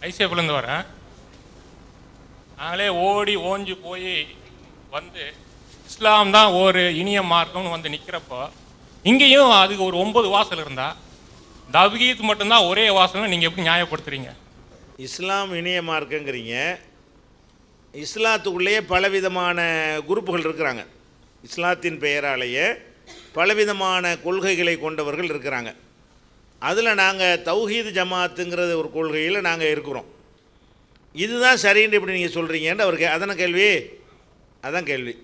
ஐசிஎஃப்லேருந்து வரேன் நாங்களே ஓடி ஓஞ்சு போய் வந்து இஸ்லாம் தான் ஒரு இனிய மார்க்கம்னு வந்து நிற்கிறப்போ இங்கேயும் அதுக்கு ஒரு ஒன்பது வாசல் இருந்தால் தவ்கீத் மட்டும்தான் ஒரே வாசல்னு நீங்கள் எப்படி நியாயப்படுத்துறீங்க? இஸ்லாம் இணைய மார்க்கங்கிறீங்க. இஸ்லாத்துக்குள்ளேயே பலவிதமான குரூப்புகள் இருக்கிறாங்க. இஸ்லாத்தின் பெயராலேயே பலவிதமான கொள்கைகளை கொண்டவர்கள் இருக்கிறாங்க. அதில் நாங்கள் தௌஹீது ஜமாத்துங்கிறது ஒரு கொள்கையில் நாங்கள் இருக்கிறோம். இதுதான் சரின்னு இப்படி நீங்கள் சொல்கிறீங்கன்னு அவருக்கு அதான கேள்வி? அதான் கேள்வி.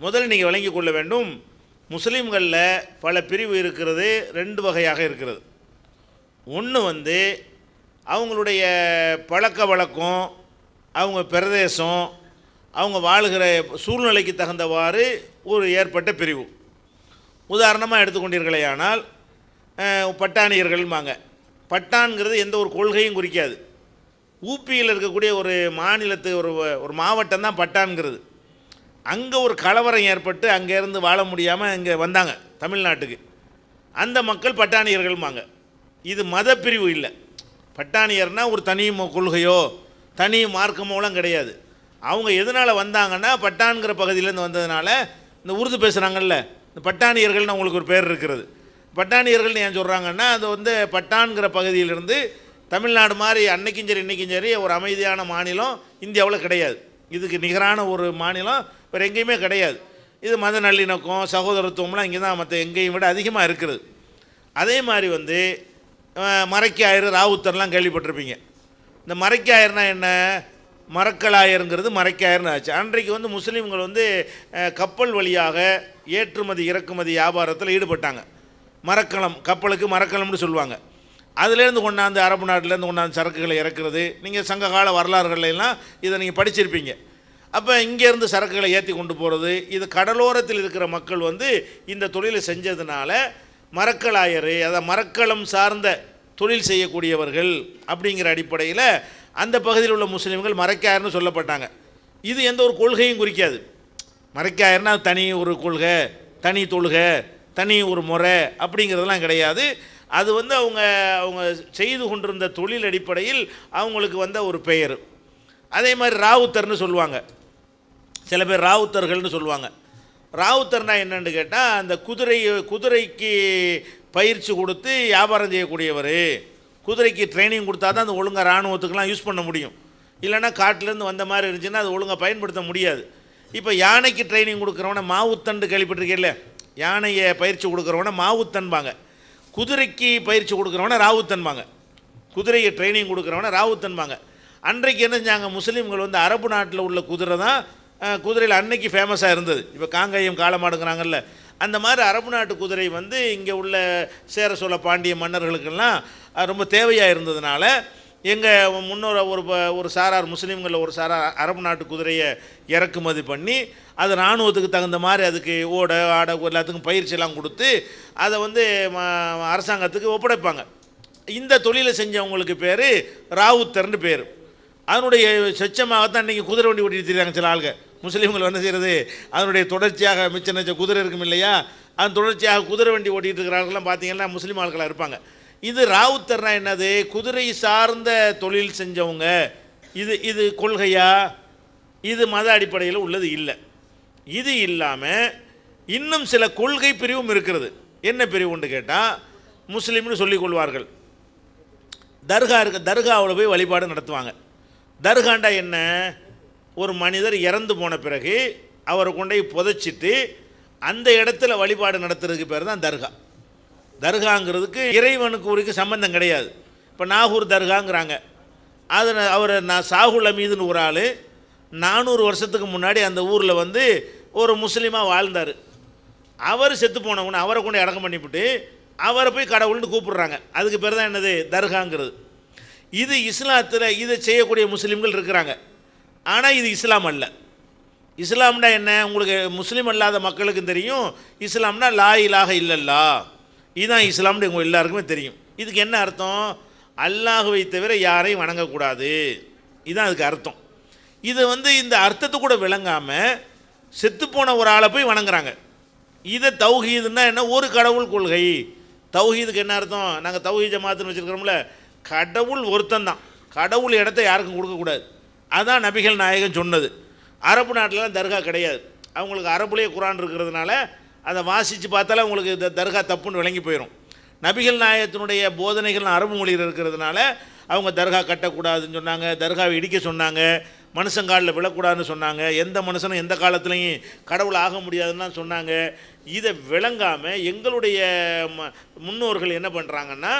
முதல்ல நீங்கள் விளங்கிக் கொள்ள வேண்டும் முஸ்லீம்களில் பல பிரிவு இருக்கிறது ரெண்டு வகையாக இருக்கிறது. ஒன்று வந்து அவங்களுடைய பழக்க வழக்கம் அவங்க பிரதேசம் அவங்க வாழுகிற சூழ்நிலைக்கு தகுந்தவாறு ஒரு ஏற்பட்ட பிரிவு. உதாரணமாக எடுத்துக்கொண்டீர்களேயானால் அஹ், பட்டான்ங்கிறது பட்டான்கிறது எந்த ஒரு கொள்கையும் குறிக்காது. ஊப்பியில் இருக்கக்கூடிய ஒரு மாநிலத்து ஒரு ஒரு மாவட்டம் தான் பட்டான்கிறது அங்கே ஒரு கலவரம் ஏற்பட்டு அங்கேருந்து வாழ முடியாமல் இங்கே வந்தாங்க தமிழ்நாட்டுக்கு. அந்த மக்கள் பட்டாணியர்கள்பாங்க இது மதப்பிரிவு இல்லை. பட்டாணியர்னால் ஒரு தனி மொ- கொள்கையோ தனி மார்க்கமோலாம் கிடையாது. அவங்க எதனால் வந்தாங்கன்னா பட்டான்கிற பகுதியிலேருந்து வந்ததுனால இந்த உருது பேசுகிறாங்கல்ல இந்த பட்டாணியர்கள்னு அவங்களுக்கு ஒரு பேர் இருக்கிறது. பட்டாணியர்கள்னு ஏன் சொல்கிறாங்கன்னா அது வந்து பட்டான்கிற பகுதியிலிருந்து தமிழ்நாடு மாதிரி அன்னைக்கும் சரி இன்றைக்கும் சரி ஒரு அமைதியான மாநிலம் இந்தியாவில் கிடையாது. இதுக்கு நிகரான ஒரு மாநிலம் வேறு எங்கேயுமே கிடையாது. இது மத நல்லிணக்கம் சகோதரத்துவம்லாம் இங்கே தான் மற்ற எங்கேயும் விட அதிகமாக இருக்கிறது அதே மாதிரி வந்து அஹ், மரைக்காயர் ராவுத்தர்லாம் கேள்விப்பட்டிருப்பீங்க. இந்த மரைக்காயர்னா என்ன? மரக்கலாயருங்கிறது மரைக்காயர்னு ஆச்சு. அன்றைக்கு வந்து முஸ்லீம்கள் வந்து கப்பல் வழியாக ஏற்றுமதி இறக்குமதி வியாபாரத்தில் ஈடுபட்டாங்க. மரக்கலம் கப்பலுக்கு மரக்கலம்னு சொல்லுவாங்க. அதுலேருந்து கொண்டாந்து அரபு நாட்டிலேருந்து கொண்டாந்து சரக்குகளை இறக்குறது நீங்கள் சங்ககால வரலாறுகள்லாம் இதை நீங்கள் படிச்சிருப்பீங்க. அப்போ இங்கேருந்து சரக்குகளை ஏற்றி கொண்டு போகிறது இது கடலோரத்தில் இருக்கிற மக்கள் வந்து இந்த தொழிலை செஞ்சதுனால மரக்கலாயர் அதாவது மரக்கலம் சார்ந்த தொழில் செய்யக்கூடியவர்கள் அப்படிங்கிற அடிப்படையில் அந்த பகுதியில் உள்ள முஸ்லீம்கள் மரக்காயர்னு சொல்லப்பட்டாங்க. இது எந்த ஒரு கொள்கையும் குறிக்காது. மறைக்காயர்னா தனி ஒரு கொள்கை தனி தொழுகை தனி ஒரு முறை அப்படிங்கிறதெல்லாம் கிடையாது. அது வந்து அவங்க அவங்க செய்து கொண்டிருந்த தொழில் அடிப்படையில் அவங்களுக்கு வந்த ஒரு பெயர். அதே மாதிரி ராவுத்தர்னு சொல்லுவாங்க. சில பேர் ராவுத்தர்கள்னு சொல்லுவாங்க. ராவுத்தர்னா என்னென்னு கேட்டால் அந்த குதிரை குதிரைக்கு பயிற்சி கொடுத்து வியாபாரம் செய்யக்கூடியவர். குதிரைக்கு ட்ரைனிங் கொடுத்தா தான் அந்த ஒழுங்காக இராணுவத்துக்கெலாம் யூஸ் பண்ண முடியும். இல்லைன்னா காட்டிலேருந்து வந்த மாதிரி இருந்துச்சுன்னா அது ஒழுங்காக பயன்படுத்த முடியாது. இப்போ யானைக்கு ட்ரைனிங் கொடுக்குறவன மாவுத்தண்டு கேள்விப்பட்டிருக்கீல்ல யானையை பயிற்சி கொடுக்குறவனை மாவுத்தன்பாங்க. குதிரைக்கு பயிற்சி கொடுக்குறவன ராவுத்தன்பாங்க. குதிரையை ட்ரைனிங் கொடுக்குறவன ராவுத்தன்பாங்க. அன்றைக்கு என்ன செஞ்சாங்க? முஸ்லீம்கள் வந்து அரபு நாட்டில் உள்ள குதிரை தான் குதிரையில் அன்னைக்கு ஃபேமஸாக இருந்தது. இப்போ காங்கையும் காலமாடுங்கிறாங்கல்ல அந்த மாதிரி அரபு நாட்டு குதிரை வந்து இங்கே உள்ள சேர சோழ பாண்டிய மன்னர்களுக்கெல்லாம் ரொம்ப தேவையாக இருந்ததுனால எங்கள் முன்னோர் ஒரு ப- ஒரு சாரார் முஸ்லீம்களில் ஒரு சாரார் அரபு நாட்டு குதிரையை இறக்குமதி பண்ணி அது இராணுவத்துக்கு தகுந்த மாதிரி அதுக்கு ஓட ஆட எல்லாத்துக்கும் பயிற்சியெல்லாம் கொடுத்து அதை வந்து அரசாங்கத்துக்கு ஒப்படைப்பாங்க. இந்த தொழிலை செஞ்சவங்களுக்கு பேர் ராவுத்தர்னு பேர். அதனுடைய சொச்சமாகத்தான் இன்றைக்கி குதிரை வண்டி ஓட்டிட்டு தெரியாங்க சில ஆளுங்க முஸ்லீம்கள் என்ன செய்கிறது அதனுடைய தொடர்ச்சியாக மிச்ச நச்ச குதிரை இருக்கும் இல்லையா? அது தொடர்ச்சியாக குதிரை வண்டி ஓட்டிகிட்டு இருக்கிறாங்கலாம் பார்த்தீங்கன்னா முஸ்லீம் ஆட்களாக இருப்பாங்க. இது ராவுத்தர்னா என்னது? குதிரை சார்ந்த தொழில் செஞ்சவங்க. இது இது கொள்கையா? இது மத அடிப்படையில் உள்ளது இல்லை. இது இல்லாமல் இன்னும் சில கொள்கை பிரிவும் இருக்கிறது. என்ன பிரிவுன்னு கேட்டால் முஸ்லீம்னு சொல்லிக் கொள்வார்கள். தர்கா இருக்க தர்காவில் போய் வழிபாடு நடத்துவாங்க. தர்காண்டா என்ன? ஒரு மனிதர் இறந்து போன பிறகு அவரை கொண்டு போய் புதைச்சிட்டு அந்த இடத்துல வழிபாடு நடத்துறதுக்கு பேர் தான் தர்கா. தர்காங்கிறதுக்கு இறைவனுக்கு ஊருக்கு சம்பந்தம் கிடையாது. இப்போ நாகூர் தர்காங்கிறாங்க. அது அவர் நான் சாகுல் அமீதுன்னு ஒரு ஆள் நானூறு வருஷத்துக்கு முன்னாடி அந்த ஊரில் வந்து ஒரு முஸ்லீமாக வாழ்ந்தார். அவர் செத்து போனவன அவரை கொண்டு அடக்கம் பண்ணிவிட்டு அவரை போய் கடவுள்னு கூப்பிடுறாங்க. அதுக்கு பேர் தான் என்னது? தர்காங்கிறது. இது இஸ்லாத்தில் இதை செய்யக்கூடிய முஸ்லீம்கள் இருக்கிறாங்க. ஆனால் இது இஸ்லாம் அல்ல. இஸ்லாம்னா என்ன? உங்களுக்கு முஸ்லீம் அல்லாத மக்களுக்கும் தெரியும். இஸ்லாம்னா லா இலாக இல்லல்லா. இதுதான் இஸ்லாம்னு உங்கள் எல்லாருக்குமே தெரியும். இதுக்கு என்ன அர்த்தம்? அல்லாஹுவை தவிர யாரையும் வணங்கக்கூடாது. இதுதான் அதுக்கு அர்த்தம். இது வந்து இந்த அர்த்தத்தை கூட விளங்காமல் செத்துப்போன ஒரு ஆளை போய் வணங்குறாங்க. இதை தௌஹீதுன்னா என்ன? ஒரு கடவுள் கொள்கை. தௌஹீதுக்கு என்ன அர்த்தம்? நாங்கள் தௌஹீத் ஜமாத்துன்னு வச்சுருக்கிறோம்ல. கடவுள் ஒருத்தன் தான் கடவுள் இடத்த யாருக்கும் கொடுக்கக்கூடாது அதான் நபிகள் நாயகன் சொன்னது. அரபு நாட்டிலலாம் தர்கா கிடையாது. அவங்களுக்கு அரபுலேயே குரான் இருக்கிறதுனால அதை வாசித்து பார்த்தாலே உங்களுக்கு இந்த தர்கா தப்புன்னு விளங்கி போயிடும் நபிகள் நாயகத்தினுடைய போதனைகள் அரபு மொழியில் இருக்கிறதுனால அவங்க தர்கா கட்டக்கூடாதுன்னு சொன்னாங்க தர்காவை இடிக்க சொன்னாங்க மனுஷங்காலில் விழக்கூடாதுன்னு சொன்னாங்க எந்த மனுஷனும் எந்த காலத்துலையும் கடவுள் ஆக முடியாதுன்னு தான் சொன்னாங்க. இதை விளங்காமல் எங்களுடைய முன்னோர்கள் என்ன பண்ணுறாங்கன்னா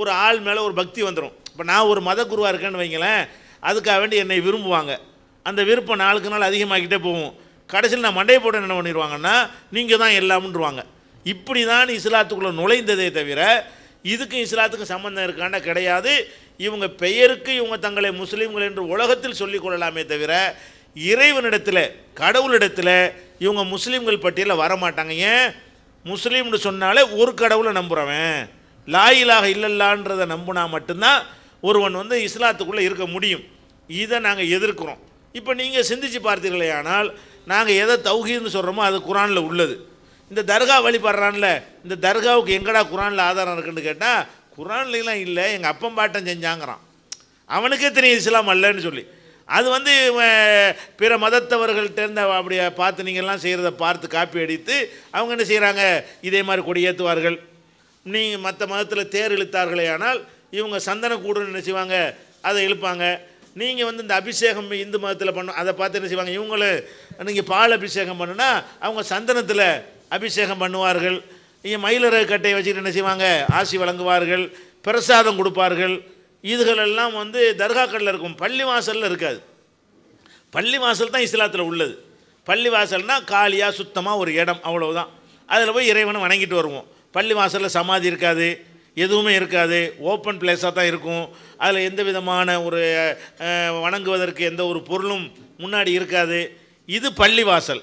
ஒரு ஆள் மேலே ஒரு பக்தி வந்துடும் இப்போ நான் ஒரு மத குருவாக இருக்கேன்னு வைங்களேன் அதுக்காக வேண்டி என்னை விரும்புவாங்க. அந்த விருப்பம் நாளுக்கு நாள் அதிகமாகிக்கிட்டே போகும். கடைசியில் நான் மண்டையை போட்டு என்ன பண்ணிடுவாங்கன்னா நீங்கள் தான் எல்லாம்ன்றுவாங்க. இப்படி தான் இஸ்லாத்துக்குள்ளே நுழைந்ததே தவிர இதுக்கும் இஸ்லாத்துக்கும் சம்மந்தம் இருக்காண்டா கிடையாது. இவங்க பெயருக்கு இவங்க தங்களை முஸ்லீம்கள் என்று உலகத்தில் சொல்லிக் கொள்ளலாமே தவிர இறைவனிடத்தில் கடவுளிடத்தில் இவங்க முஸ்லீம்கள் பட்டியலில் வரமாட்டாங்க. ஏன்? முஸ்லீம்னு சொன்னாலே ஒரு கடவுளை நம்புகிறவன் லாயிலாக இல்லல்லான்றதை நம்புனா மட்டும்தான் ஒருவன் வந்து இஸ்லாத்துக்குள்ளே இருக்க முடியும். இதை நாங்கள் எதிர்க்கிறோம். இப்போ நீங்கள் சிந்திச்சு பார்த்தீர்களே ஆனால் நாங்கள் எதை தௌஹீதுன்னு சொல்கிறோமோ அது குரானில் உள்ளது. இந்த தர்கா வழிபடுறான்ல இந்த தர்காவுக்கு எங்கடா குரானில் ஆதாரம் இருக்குன்னு கேட்டால் குரான்லாம் இல்லை எங்கள் அப்பம் பாட்டன் செஞ்சாங்கிறான். அவனுக்கே தெரியும் இஸ்லாம் அல்லன்னு சொல்லி. அது வந்து இவன் பிற மதத்தவர்கள்ட்டேருந்து அப்படி பார்த்து நீங்கள்லாம் செய்கிறத பார்த்து காப்பி அடித்து அவங்க என்ன செய்கிறாங்க இதே மாதிரி கொடியேற்றுவார்கள் நீங்கள் மற்ற மதத்தில் தேர் இழுத்தார்களே ஆனால் இவங்க சந்தன கூடுன்னு என்ன செய்வாங்க? அதை இழுப்பாங்க. நீங்கள் வந்து இந்த அபிஷேகம் இந்து மதத்தில் பண்ணும் அதை பார்த்து என்ன செய்வாங்க? இவங்களும் நீங்கள் பால் அபிஷேகம் பண்ணுனா அவங்க சந்தனத்தில் அபிஷேகம் பண்ணுவார்கள். இங்கே மயிலற கட்டையை வச்சுட்டு என்ன செய்வாங்க? ஆசி வழங்குவார்கள் பிரசாதம் கொடுப்பார்கள். இதுகளெல்லாம் வந்து தர்காக்களில் இருக்கும் பள்ளி வாசலில் இருக்காது. பள்ளி வாசல் தான் இஸ்லாத்தில் உள்ளது. பள்ளி வாசல்னால் காலியாக சுத்தமாக ஒரு இடம் அவ்வளோதான் அதில் போய் இறைவனை வணங்கிட்டு வருவோம். பள்ளி வாசலில் சமாதி இருக்காது. எதுவுமே இருக்காது. ஓப்பன் பிளேஸாக தான் இருக்கும். அதில் எந்த விதமான ஒரு வணங்குவதற்கு எந்த ஒரு பொருளும் முன்னாடி இருக்காது. இது பள்ளிவாசல்.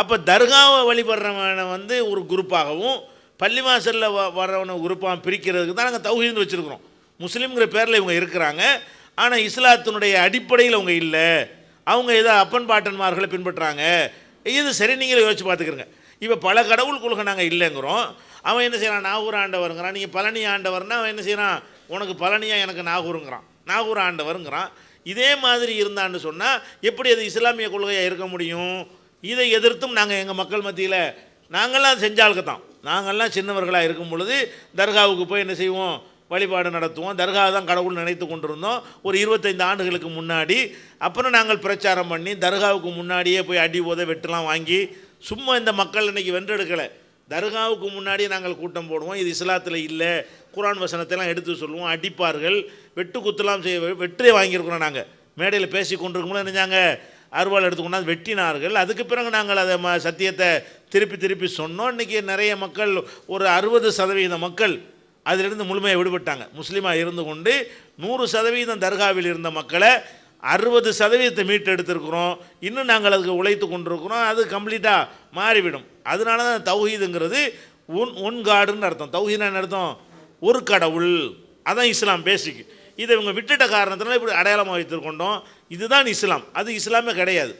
அப்போ தர்காவை வழிபடுறவனை வந்து ஒரு குரூப்பாகவும் பள்ளிவாசலில் வ வர்றவனை குரூப்பாக பிரிக்கிறதுக்கு தான் நாங்கள் தௌஹீந்து வச்சுருக்கிறோம். முஸ்லீம்ங்கிற பேரில் இவங்க இருக்கிறாங்க. ஆனால் இஸ்லாத்தினுடைய அடிப்படையில் அவங்க இல்லை. அவங்க ஏதோ அப்பன் பாட்டன்மார்களை பின்பற்றுறாங்க. இது சரி நீங்களே யோசிச்சு பார்த்துக்கிறங்க. இப்போ பல கடவுள் கொள்கை நாங்கள் இல்லைங்கிறோம். அவன் என்ன செய்கிறான் நாகூர் ஆண்டவருங்கிறான். நீங்கள் பழனி ஆண்டவர்னா அவன் என்ன செய்கிறான் உனக்கு பழனியாக எனக்கு நாகூருங்கிறான். நாகூர் ஆண்டவருங்கிறான். இதே மாதிரி இருந்தான்னு சொன்னால் எப்படி அது இஸ்லாமிய கொள்கையாக இருக்க முடியும்? இதை எதிர்த்தும் நாங்கள் எங்கள் மக்கள் மத்தியில் நாங்கள்லாம் செஞ்சாளுக்கு தான். நாங்கள்லாம் சின்னவர்களாக இருக்கும் பொழுது தர்காவுக்கு போய் என்ன செய்வோம்? வழிபாடு நடத்துவோம். தர்கா தான் கடவுள் நினைத்து கொண்டிருந்தோம். ஒரு இருபத்தைந்து ஆண்டுகளுக்கு முன்னாடி அப்புறம் நாங்கள் பிரச்சாரம் பண்ணி தர்காவுக்கு முன்னாடியே போய் அடி போதை வெட்டெலாம் வாங்கி சும்மா இந்த மக்கள் இன்றைக்கி வென்றெடுக்கலை. தர்காவுக்கு முன்னாடி நாங்கள் கூட்டம் போடுவோம். இது இஸ்லாத்தில் இல்லை. குரான் வசனத்தைலாம் எடுத்து சொல்லுவோம். அடிப்பார்கள். வெட்டு குத்துலாம் செய்ய வெற்றியை வாங்கியிருக்கிறோம் நாங்கள் மேடையில் பேசி கொண்டிருக்கும்போது நினைஞ்சாங்க அருவாள் எடுத்துக்கொண்டா வெட்டினார்கள். அதுக்கு பிறகு நாங்கள் அதை ம சத்தியத்தை திருப்பி திருப்பி சொன்னோம். இன்றைக்கி நிறைய மக்கள் ஒரு அறுபது சதவீத மக்கள் அதிலிருந்து முழுமையாக விடுபட்டாங்க. முஸ்லீமாக இருந்து கொண்டு நூறு சதவீதம் தர்காவில் இருந்த மக்களை அறுபது சதவீதத்தை மீட்டு எடுத்திருக்கிறோம் இன்னும் நாங்கள் அதுக்கு உழைத்து கொண்டிருக்கிறோம். அது கம்ப்ளீட்டாக மாறிவிடும். அதனால தான் தௌஹீதுங்கிறது உன் உன் காடுன்னு அர்த்தம். தௌஹீனான்னு அர்த்தம்? ஒரு கடவுள். அதான் இஸ்லாம் பேசிக் இதை இவங்க விட்டுட்ட காரணத்தினால இப்படி அடையாளமாக வைத்துக்கொண்டோம் இதுதான் இஸ்லாம். அது இஸ்லாமே கிடையாது.